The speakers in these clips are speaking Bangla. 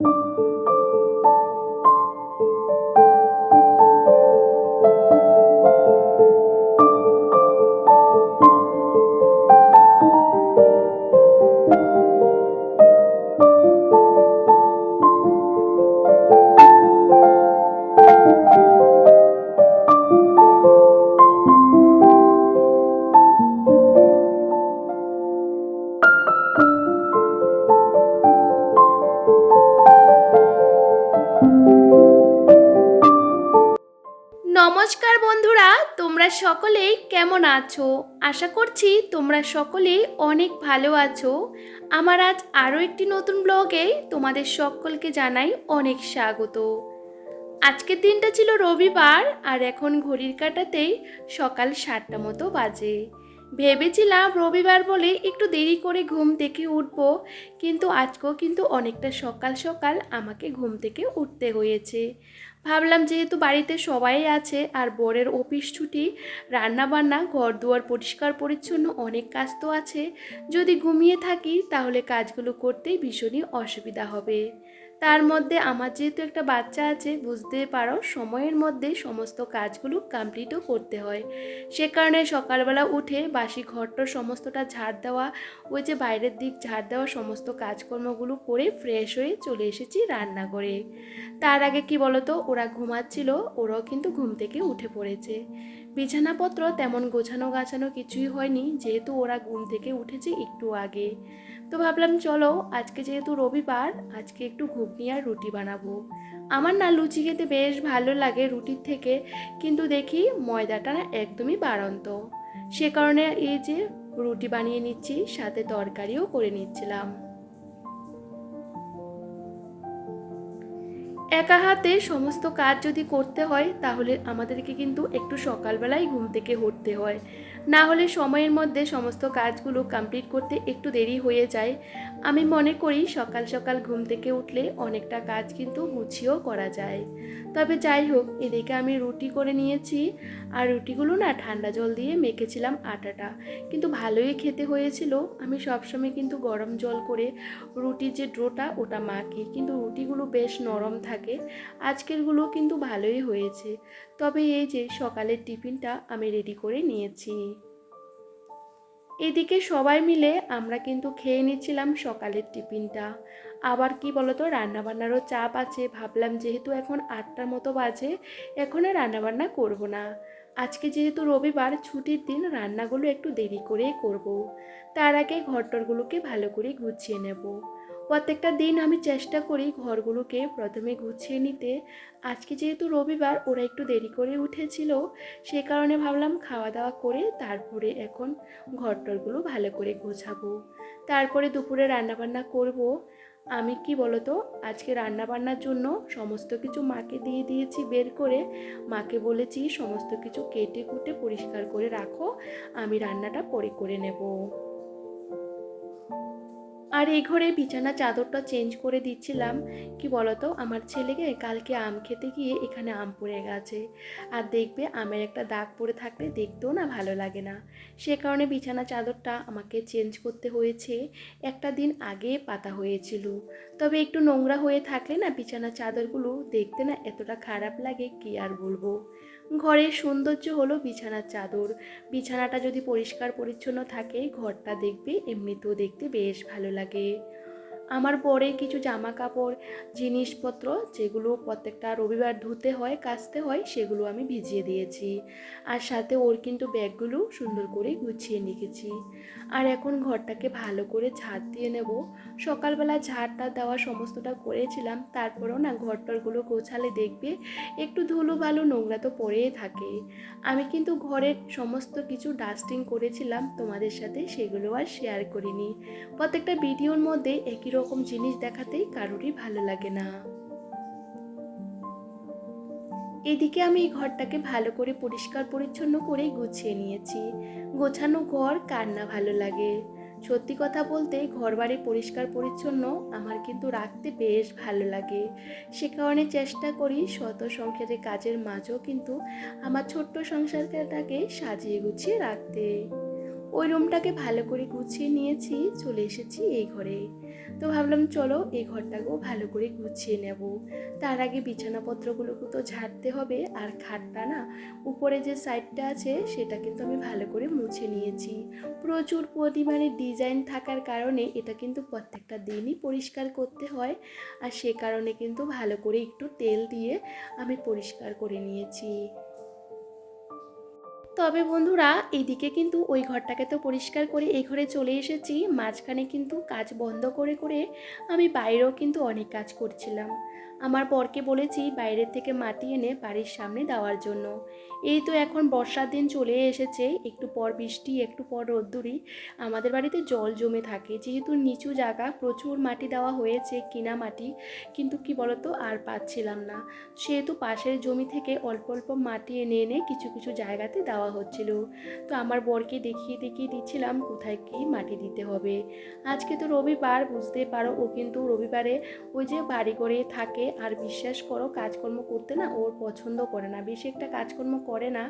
Música তোমরা সকলেই কেমন আছো? আশা করছি তোমরা সকলেই অনেক ভালো আছো। আমার আজ আরও একটি নতুন ব্লগে তোমাদের সকলকে জানাই অনেক স্বাগত। আজকের দিনটা ছিল রবিবার আর এখন ঘড়ির কাটাতেই সকাল সাতটা মতো বাজে। ভেবেছিলাম রবিবার বলে একটু দেরি করে ঘুম থেকে উঠব, কিন্তু আজকেও কিন্তু অনেকটা সকাল সকাল আমাকে ঘুম থেকে উঠতে হয়েছে। ভাবলাম যেহেতু বাড়িতে সবাই আছে আর বরের অফিস ছুটি, রান্নাবান্না ঘর দুয়ার পরিষ্কার পরিচ্ছন্ন অনেক কাজ তো আছে, যদি ঘুমিয়ে থাকি তাহলে কাজগুলো করতেই ভীষণই অসুবিধা হবে। তার মধ্যে আমার যেহেতু একটা বাচ্চা আছে, বুঝতে পারো, সময়ের মধ্যে সমস্ত কাজগুলো কমপ্লিটও করতে হয়। সে কারণে সকালবেলা উঠে বাসি ঘরটার সমস্তটা ঝাড় দেওয়া, ওই যে বাইরের দিক ঝাড় দেওয়া সমস্ত কাজকর্মগুলো করে ফ্রেশ হয়ে চলে এসেছি রান্না করে তার আগে কি বলতো, ওরা ঘুমাচ্ছিল, ওরাও কিন্তু ঘুম থেকে উঠে পড়েছে। বিছানাপত্র তেমন গোছানো গাছানো কিছুই হয়নি, যেহেতু ওরা ঘুম থেকে উঠেছে একটু আগে। তো ভাবলাম, চলো, আজকে যেহেতু রবিবার, আজকে একটু ঘুগনি আর রুটি বানাবো। আমার না লুচি খেতে বেশ ভালো লাগে রুটির থেকে, কিন্তু দেখি ময়দাটা না একদমই বাড়ন্ত। সে কারণে এই যে রুটি বানিয়ে নিচ্ছি, সাথে তরকারিও করে নিচ্ছিলাম। একা হাতে সমস্ত কাজ যদি করতে হয়, তাহলে আমাদেরকে কিন্তু একটু সকালবেলায় ঘুম থেকে উঠতে হয়। না হলে সময়ের মধ্যে সমস্ত কাজগুলো কমপ্লিট করতে একটু দেরি হয়ে যায়। আমি মনে করি সকাল সকাল ঘুম থেকে উঠলে অনেকটা কাজ কিন্তু গুছিয়েও করা যায়। তবে যাই হোক, এদিকে আমি রুটি করে নিয়েছি। আর রুটিগুলো না ঠান্ডা জল দিয়ে মেখেছিলাম আটাটা। কিন্তু ভালোই খেতে হয়েছিল। আমি সবসময় কিন্তু গরম জল করে রুটির যে ড্রোটা ওটা মাখি। কিন্তু রুটিগুলো বেশ নরম থাকে। আজকেরগুলো কিন্তু ভালোই হয়েছে। তবে এই যে সকালের টিফিনটা আমি রেডি করে নিয়েছি। এদিকে সবাই মিলে আমরা কিন্তু খেয়ে নিচ্ছিলাম সকালের টিফিনটা। আবার কি বলতো, রান্নাবান্নারও চাপ আছে। ভাবলাম যেহেতু এখন আটটার মতো বাজে, এখন আর রান্নাবান্না করব না। আজকে যেহেতু রবিবার, ছুটির দিন রান্নাগুলো একটু দেরি করেই করব। তার আগে ঘরটরগুলোকে ভালো করে গুছিয়ে নেব। প্রত্যেকটা দিন আমি চেষ্টা করি ঘরগুলোকে প্রথমে গুছিয়ে নিতে। আজকে যেহেতু রবিবার, ওরা একটু দেরি করে উঠেছিল, সে কারণে ভাবলাম খাওয়া দাওয়া করে তারপরে এখন ঘরটরগুলো ভালো করে গোছাবো। তারপরে দুপুরে রান্নাবান্না করব। আমি কি বলতো, আজকে রান্নাবান্নার জন্য সমস্ত কিছু মাকে দিয়ে দিয়েছি বের করে। মাকে বলেছি, সমস্ত কিছু কেটে কুটে পরিষ্কার করে রাখো, আমি রান্নাটা পরে করে নেব। আর এই ঘরে বিছানা চাদরটা চেঞ্জ করে দিচ্ছিলাম। কি বলতো? আমার ছেলেকে কালকে আম খেতে গিয়ে এখানে আম পড়ে গেছে। আর দেখবে আমের একটা দাগ পড়ে থাকলে দেখতেও না ভালো লাগে না। সে কারণে বিছানা চাদরটা আমাকে চেঞ্জ করতে হয়েছে। একটা দিন আগে পাতা হয়েছিল। তবে একটু নোংরা হয়ে থাকলে না বিছানা চাদরগুলো দেখতে না এতটা খারাপ লাগে, কি আর বলব? ঘরের সৌন্দর্য হলো বিছানার চাদর। বিছানাটা যদি পরিষ্কার পরিচ্ছন্ন থাকে, ঘরটা দেখবে, এমনিতেও দেখতে বেশ ভালো লাগে। আমার পরে কিছু জামা কাপড় জিনিসপত্র, যেগুলো প্রত্যেকটা রবিবার ধুতে হয়, কাচতে হয়, সেগুলো আমি ভিজিয়ে দিয়েছি। আর সাথে ওর কিন্তু ব্যাগগুলো সুন্দর করে গুছিয়ে নিয়েছি আর এখন ঘরটাকে ভালো করে ছাদ দিয়ে নেব। সকালবেলা ঝাড়টা দেওয়া সমস্তটা করেছিলাম, তারপরেও না ঘরটরগুলো গোছালে দেখবে একটু ধুলো ভালো নোংরা তো পড়েই থাকে। আমি কিন্তু ঘরের সমস্ত কিছু ডাস্টিং করেছিলাম, তোমাদের সাথে সেগুলো আর শেয়ার করিনি। প্রত্যেকটা ভিডিওর মধ্যে একই রকম জিনিস দেখাতেই কারোরই ভালো লাগে না। এদিকে আমি এই ঘরটাকে ভালো করে পরিষ্কার পরিচ্ছন্ন করে গুছিয়ে নিয়েছি। গোছানো ঘর কার না ভালো লাগে? সত্যি কথা বলতে ঘর বাড়ি পরিষ্কার পরিচ্ছন্ন আমার কিন্তু রাখতে বেশ ভালো লাগে। সে কারণে চেষ্টা করি শত সংসারের কাজের মাঝেও কিন্তু আমার ছোট্ট সংসারটাকে সাজিয়ে গুছিয়ে রাখতে। ওই রুমটাকে ভালো করে গুছিয়ে নিয়েছি, চলে এসেছি এই ঘরে। তো ভাবলাম, চলো এই ঘরটাকেও ভালো করে গুছিয়ে নেব। তার আগে বিছানাপত্রগুলোকে তো ঝাড়তে হবে, আর খাটটা না উপরে যে সাইডটা আছে, সেটা কিন্তু আমি ভালো করে মুছে নিয়েছি। প্রচুর পরিমাণে ডিজাইন থাকার কারণে এটা কিন্তু প্রত্যেকটা দিনই পরিষ্কার করতে হয়, আর সে কারণে কিন্তু ভালো করে একটু তেল দিয়ে আমি পরিষ্কার করে নিয়েছি। তবে বন্ধুরা, এদিকে কিন্তু ওই ঘরটাকে তো পরিষ্কার করে এই ঘরে চলে এসেছি। মাঝখানে কিন্তু কাজ বন্ধ করে করে আমি বাইরেও কিন্তু অনেক কাজ করছিলাম। আমার বরকে বলেছি বাইরের থেকে মাটি এনে বাড়ির সামনে দেওয়ার জন্য। এই তো এখন বর্ষার দিন চলে এসেছে, একটু পর বৃষ্টি, একটু পর রোদ্দুরি। আমাদের বাড়িতে জল জমে থাকে। যেহেতু নিচু জায়গা, প্রচুর মাটি দেওয়া হয়েছে কিনা মাটি, কিন্তু কি বলতো, আর পাচ্ছিলাম না। সেহেতু পাশের জমি থেকে অল্প অল্প মাটি এনে এনে কিছু কিছু জায়গাতে দেওয়া হচ্ছিল। তো আমার বরকে দেখিয়ে দেখিয়ে দিচ্ছিলাম কোথায় কি মাটি দিতে হবে। আজকে তো রবিবার বুঝতে পারো ও কিন্তু রবিবারে ওই যে বাড়ি করে থাকে আর বিশ্বাস করো, কাজকর্ম করতে না ওর পছন্দ করে না। বেশি একটা কাজকর্ম করে না,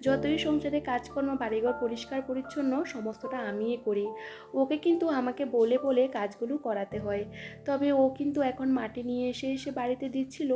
যতই সংসারে কাজকর্ম, বাড়িঘর পরিষ্কার পরিচ্ছন্ন, সমস্তটা আমিই করি। ওকে কিন্তু আমাকে বলে বলে কাজগুলো করাতে হয়। তবে ও কিন্তু এখন মাটি নিয়ে এসে এসে বাড়িতে দিচ্ছিল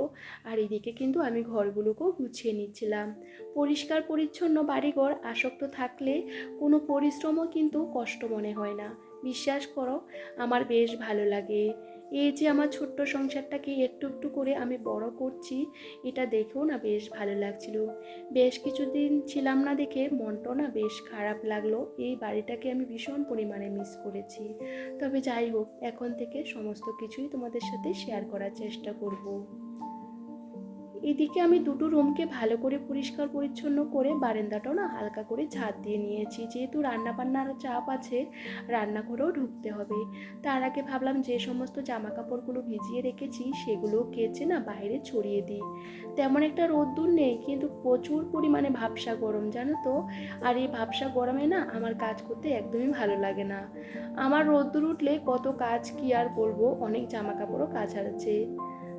আর এদিকে কিন্তু আমি ঘরগুলোকেও গুছিয়ে নিচ্ছিলাম। পরিষ্কার পরিচ্ছন্ন বাড়িঘর, আসক্ত থাকলে কোনো পরিশ্রমও কিন্তু কষ্ট মনে হয় না। বিশ্বাস করো, আমার বেশ ভালো লাগে। এই যে আমার ছোট্ট সংসারটাকে একটু একটু করে আমি বড় করছি, এটা দেখেও না বেশ ভালো লাগছিল। বেশ কিছুদিন ছিলাম না দেখে মনটাও না বেশ খারাপ লাগল। এই বাড়িটাকে আমি ভীষণ পরিমাণে মিস করেছি। তবে যাই হোক, এখন থেকে সমস্ত কিছুই তোমাদের সাথে শেয়ার করার চেষ্টা করব। এদিকে আমি দুটো রুমকে ভালো করে পরিষ্কার পরিচ্ছন্ন করে বারান্দাটাও না হালকা করে ঝাঁট দিয়ে নিয়েছি। যেহেতু রান্না বান্নার চাপ আছে, রান্নাঘরেও ঢুকতে হবে। তার আগে ভাবলাম যে সমস্ত জামা কাপড়গুলো ভিজিয়ে রেখেছি, সেগুলো কেচে না বাইরে ছড়িয়ে দিই। তেমন একটা রোদ্দুর নেই, কিন্তু প্রচুর পরিমাণে ভাবসা গরম, জানো তো? আর এই ভাবসা গরমে না আমার কাজ করতে একদমই ভালো লাগে না। আমার রোদ্দুর উঠলে কত কাজ কি আর বলব? অনেক জামা কাপড়ও কাচার আছে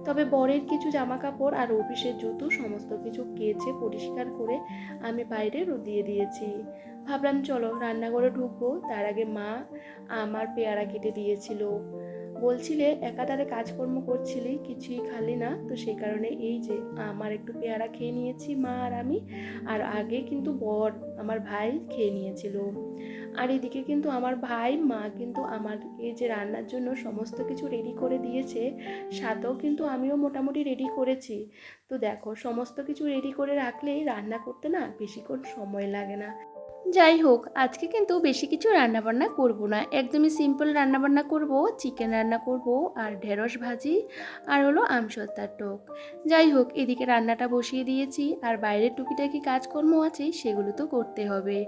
তবে বরের কিছু জামা কাপড় আর অফিসের জুতো সমস্ত কিছু কেচে পরিষ্কার করে আমি বাইরে দিয়ে দিয়েছি। ভাবলাম, চলো, রান্নাঘরে ঢুকবো। তার আগে মা আমার পেয়ারা কেটে দিয়েছিল। বলছিলে, একাধারে কাজকর্ম করছিলি, কিছুই খালি না। তো সেই কারণে এই যে, আমার একটু পেয়ারা খেয়ে নিয়েছি মা আর আমি, আর আগে কিন্তু বর আমার ভাই খেয়ে নিয়েছিল। আর এদিকে কিন্তু আমার ভাই, মা কিন্তু আমার এই যে রান্নার জন্য সমস্ত কিছু রেডি করে দিয়েছে সাথেও কিন্তু আমিও মোটামুটি রেডি করেছি। তো দেখো, সমস্ত কিছু রেডি করে রাখলেই রান্না করতে না বেশিক্ষণ সময় লাগে না। যাই হোক, আজকে কিন্তু বেশি কিছু রান্নাবান্না করব না। একদমই সিম্পল রান্নাবান্না করব চিকেন রান্না করব, আর ঢেঁড়স ভাজি, আর হলো আমসত্তার টক। যাই হোক, এদিকে রান্নাটা বসিয়ে দিয়েছি, আর বাইরের টুকিটাকি কাজকর্ম আছে, সেগুলো তো করতে হবে।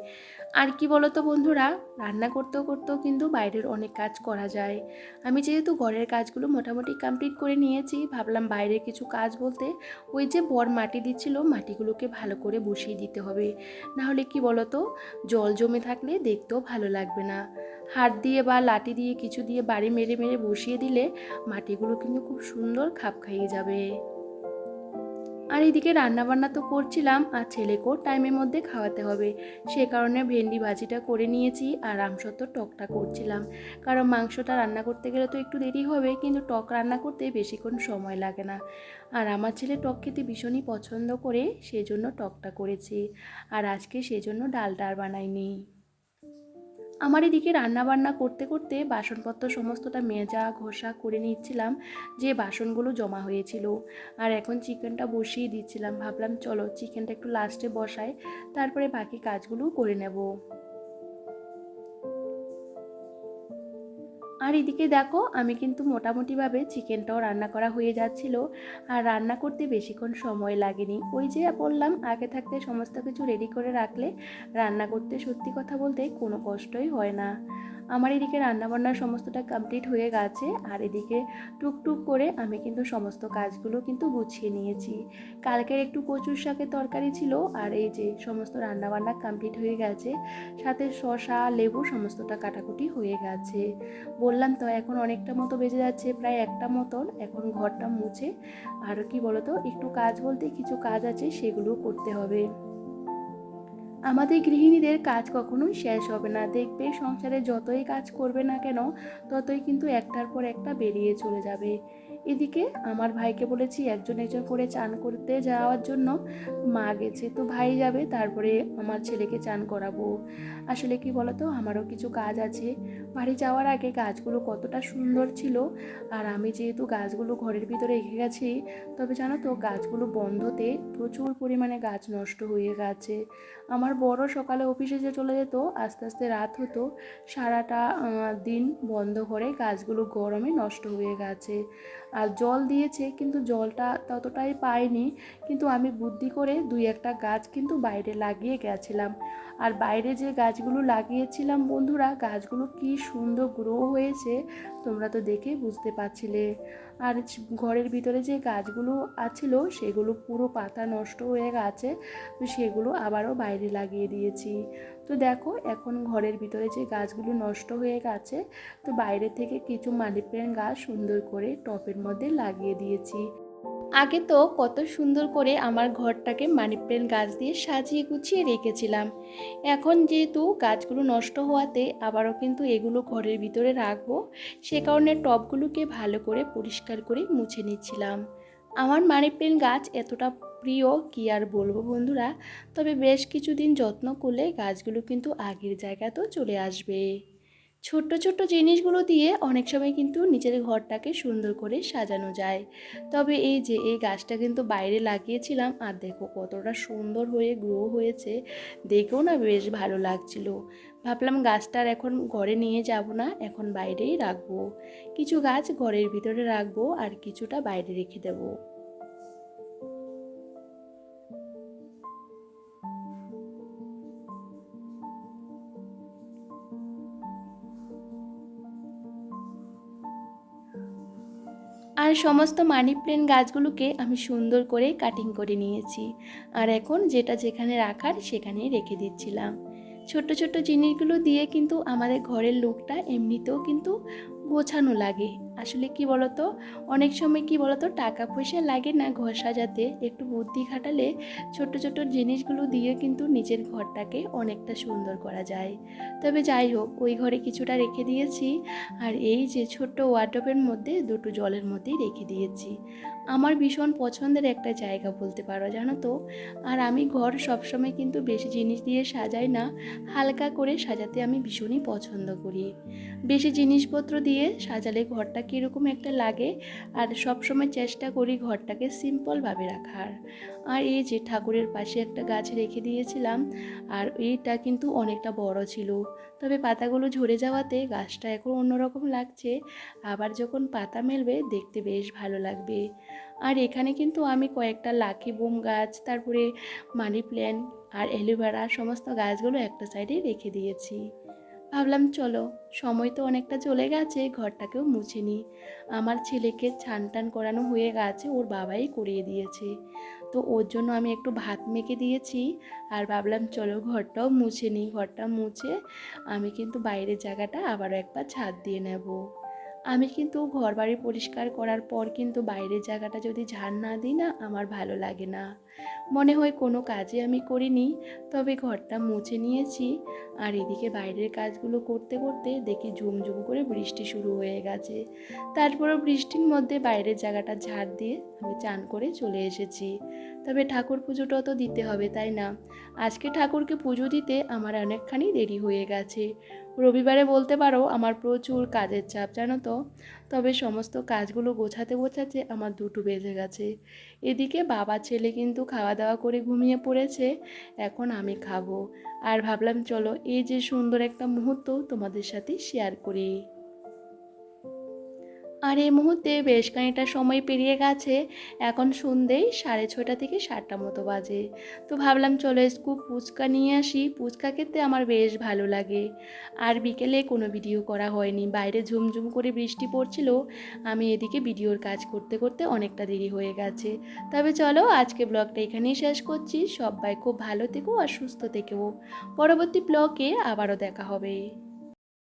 আর কি বলো তো বন্ধুরা, রান্না করতেও করতেও কিন্তু বাইরের অনেক কাজ করা যায়। আমি যেহেতু ঘরের কাজগুলো মোটামুটি কমপ্লিট করে নিয়েছি, ভাবলাম বাইরের কিছু কাজ বলতে ওই যে বর মাটি দিচ্ছিল, মাটিগুলোকে ভালো করে বসিয়ে দিতে হবে। নাহলে কি বলো তো জল জমে থাকলে দেখতেও ভালো লাগবে না। হাত দিয়ে বা লাঠি দিয়ে, কিছু দিয়ে বাড়ি মেরে মেরে বসিয়ে দিলে মাটিগুলো কিন্তু খুব সুন্দর খাপ খাইয়ে যাবে। আর এদিকে রান্নাবান্না তো করছিলাম, আর ছেলেকেও টাইমের মধ্যে খাওয়াতে হবে। সে কারণে ভেন্ডি ভাজিটা করে নিয়েছি আর আমসত্ব টকটা করছিলাম। কারণ মাংসটা রান্না করতে গেলে তো একটু দেরি হবে, কিন্তু টক রান্না করতে বেশিক্ষণ সময় লাগে না। আর আমার ছেলে টক খেতে ভীষণই পছন্দ করে, সেজন্য টকটা করেছি। আর আজকে সেজন্য ডালটা আর বানাইনি। আমার এদিকে রান্নাবান্না করতে করতে বাসনপত্র সমস্তটা মেজা ঘষা করে নিচ্ছিলাম, যে বাসনগুলো জমা হয়েছিল। আর এখন চিকেনটা বসিয়ে দিচ্ছিলাম। ভাবলাম, চলো, চিকেনটা একটু লাস্টে বসাই, তারপরে বাকি কাজগুলো করে নেব। আর এদিকে দেখো, আমি কিন্তু মোটামুটিভাবে চিকেনটাও রান্না করা হয়ে যাচ্ছিল। আর রান্না করতে বেশিক্ষণ সময় লাগেনি। ওই যে বললাম, আগে থাকতে সমস্ত কিছু রেডি করে রাখলে রান্না করতে সত্যি কথা বলতে কোনো কষ্টই হয় না। আমার এদিকে রান্নাবান্নার সমস্তটা কমপ্লিট হয়ে গেছে, আর এদিকে টুকটুক করে আমি কিন্তু সমস্ত কাজগুলো কিন্তু গুছিয়ে নিয়েছি। কালকের একটু কচুর শাকের তরকারি ছিল, আর এই যে সমস্ত রান্নাবান্না কমপ্লিট হয়ে গেছে, সাথে শশা লেবু সমস্তটা কাটাকুটি হয়ে গেছে। বললাম তো এখন অনেকটা মতো বেজে যাচ্ছে, প্রায় একটা মতন, এখন ঘরটা মুছে। আর কি বলতো, একটু কাজ বলতে কিছু কাজ আছে সেগুলো করতে হবে। আমাদের গৃহিণীদের কাজ কখনোই শেষ হবে না। দেখবে সংসারে যতই কাজ করবে না কেন, ততই কিন্তু একটার পর একটা বেরিয়ে চলে যাবে। এদিকে আমার ভাইকে বলেছি, একজন একজন করে চান করতে যাওয়ার জন্য মা গেছে, তো ভাই যাবে, তারপরে আমার ছেলেকে চান করাবো। আসলে কি বলতো, আমারও কিছু কাজ আছে। বাড়ি যাওয়ার আগে গাছগুলো কতটা সুন্দর ছিল। আর আমি যেহেতু গাছগুলো ঘরের ভিতরে রেখে গেছি, তবে জানো তো গাছগুলো বন্ধতে প্রচুর পরিমাণে গাছ নষ্ট হয়ে গেছে। আমার বড় সকালে অফিসে যে চলে যেত, আস্তে আস্তে রাত হতো, সারাটা দিন বন্ধ করে গাছগুলো গরমে নষ্ট হয়ে গেছে। আর জল দিয়েছে, কিন্তু জলটা ততটাই পাইনি, কিন্তু আমি বুদ্ধি করে দুই একটা গাছ কিন্তু বাইরে লাগিয়ে গেছিলাম। আর বাইরে যে গাছগুলো লাগিয়েছিলাম বন্ধুরা, গাছগুলো কি সুন্দর গ্রো হয়েছে, তোমরা তো দেখে বুঝতে পারছিলে। আর ঘরের ভিতরে যে গাছগুলো আছিল, সেগুলো পুরো পাতা নষ্ট হয়ে গেছে, তো সেগুলো আবারও বাইরে লাগিয়ে দিয়েছি। তো দেখো, এখন ঘরের ভিতরে যে গাছগুলো নষ্ট হয়ে গেছে, তো বাইরে থেকে কিছু মানি গাছ সুন্দর করে টপের মধ্যে লাগিয়ে দিয়েছি। আগে তো কত সুন্দর করে আমার ঘরটাকে মানি প্ল্যান্ট গাছ দিয়ে সাজিয়ে গুছিয়ে রেখেছিলাম। এখন যেহেতু গাছগুলো নষ্ট হওয়াতে আবারও কিন্তু এগুলো ঘরের ভিতরে রাখব, সে কারণে টবগুলোকে ভালো করে পরিষ্কার করে মুছে নিচ্ছিলাম। আমার মানি প্ল্যান্ট গাছ এতটা প্রিয় কি আর বলব বন্ধুরা? তবে বেশ কিছুদিন যত্ন করলে গাছগুলো কিন্তু আগের জায়গাতেও চলে আসবে। ছোট্ট ছোট্ট জিনিসগুলো দিয়ে অনেক সময় কিন্তু নিজের ঘরটাকে সুন্দর করে সাজানো যায়। তবে এই যে এই গাছটা কিন্তু বাইরে লাগিয়েছিলাম, আর দেখো কতটা সুন্দর হয়ে গ্রো হয়েছে, দেখেও না বেশ ভালো লাগছিল। ভাবলাম গাছটার এখন ঘরে নিয়ে যাব না, এখন বাইরেই রাখব। কিছু গাছ ঘরের ভিতরে রাখব আর কিছুটা বাইরে রেখে দেবো। আর সমস্ত মানি প্লেন্ট গাছগুলোকে আমি সুন্দর করে কাটিং করে নিয়েছি। আর এখন যেটা যেখানে রাখার সেখানেই রেখে দিচ্ছিলাম। ছোট ছোট জিনিসগুলো দিয়ে কিন্তু আমাদের ঘরের লুকটা এমনিতেও কিন্তু গোছানো লাগে। আসলে কি বলতো? অনেক সময় কি বলতো টাকা পয়সা লাগে না ঘর সাজাতে। একটু বুদ্ধি খাটালে ছোট ছোট জিনিসগুলো দিয়ে কিন্তু নিজের ঘরটাকে অনেকটা সুন্দর করা যায়। তবে যাই হোক, ওই ঘরে কিছুটা রেখে দিয়েছি। আর এই যে ছোট্ট ওয়ার্ড্রপের মধ্যে দুটো জলের মধ্যেই রেখে দিয়েছি। আমার ভীষণ পছন্দের একটা জায়গা বলতে পারো, জানো তো? আর আমি ঘর সবসময় কিন্তু বেশি জিনিস দিয়ে সাজাই না, হালকা করে সাজাতে আমি ভীষণই পছন্দ করি। বেশি জিনিসপত্র দিয়ে সাজালে ঘরটা কীরকম একটা লাগে, আর সবসময় চেষ্টা করি ঘরটাকে সিম্পলভাবে রাখার। আর এই যে ঠাকুরের পাশে একটা গাছ রেখে দিয়েছিলাম, আর এইটা কিন্তু অনেকটা বড় ছিল। তবে পাতাগুলো ঝরে যাওয়াতে গাছটা এখন অন্যরকম লাগছে। আবার যখন পাতা মেলবে, দেখতে বেশ ভালো লাগবে। আর এখানে কিন্তু আমি কয়েকটা লাকি বোম গাছ, তারপরে মানি প্ল্যান্ট আর অ্যালোভেরা, সমস্ত গাছগুলো একটা সাইডে রেখে দিয়েছি। ভাবলাম, চলো, সময় তো অনেকটা চলে গেছে, ঘরটাকেও মুছে নিই। আমার ছেলেকে ছান টান করানো হয়ে গেছে, ওর বাবাই করিয়ে দিয়েছে। তো ওর জন্য আমি একটু ভাত মেখে দিয়েছি আর ভাবলাম, চলো, ঘরটাও মুছে নিই। ঘরটা মুছে আমি কিন্তু বাইরের জায়গাটা আবারও একবার ছাদ দিয়ে নেব। আমি কিন্তু ঘর বাড়ি পরিষ্কার করার পর কিন্তু বাইরের জায়গাটা যদি ঝাড় না দিই না, আমার ভালো লাগে না। মনে হয় কোনো কাজে আমি করিনি, তবে ঘরটা মুছে নিয়েছি। আর এদিকে বাইরের কাজগুলো করতে করতে দেখি ঝুমঝুম করে বৃষ্টি শুরু হয়ে গেছে। তারপরও বৃষ্টির মধ্যে বাইরের জায়গাটা ঝাড় দিয়ে আমি চান করে চলে এসেছি। তবে ঠাকুর পুজোটাও তো দিতে হবে, তাই না? আজকে ঠাকুরকে পুজো দিতে আমার অনেকখানি দেরি হয়ে গেছে। রবিবারে বলতে পারো, আমার প্রচুর কাজের চাপ, জানো তো? তবে সমস্ত কাজগুলো গোছাতে গোছাতে আমার দুটো বেজে গেছে। এদিকে বাবা ছেলে কিন্তু খাওয়া দাওয়া করে ঘুমিয়ে পড়েছে, এখন আমি খাব। আর ভাবলাম, চলো এই যে সুন্দর একটা মুহূর্ত তোমাদের সাথে শেয়ার করি। আর এই মুহূর্তে বেশ খানিকটা সময় পেরিয়ে গেছে। এখন সন্ধেই সাড়ে ছটা থেকে সাতটা মতো বাজে। তো ভাবলাম চলো স্কুপ ফুচকা নিয়ে আসি। ফুচকা খেতে আমার বেশ ভালো লাগে। আর বিকেলে কোনো ভিডিও করা হয়নি। বাইরে ঝুমঝুম করে বৃষ্টি পড়ছিল। আমি এদিকে ভিডিওর কাজ করতে করতে অনেকটা দেরি হয়ে গেছে। তবে চলো আজকে ব্লগটা এখানেই শেষ করছি। সবাই খুব ভালো থেকো আর সুস্থ থেকেও। পরবর্তী ব্লগে আবারও দেখা হবে।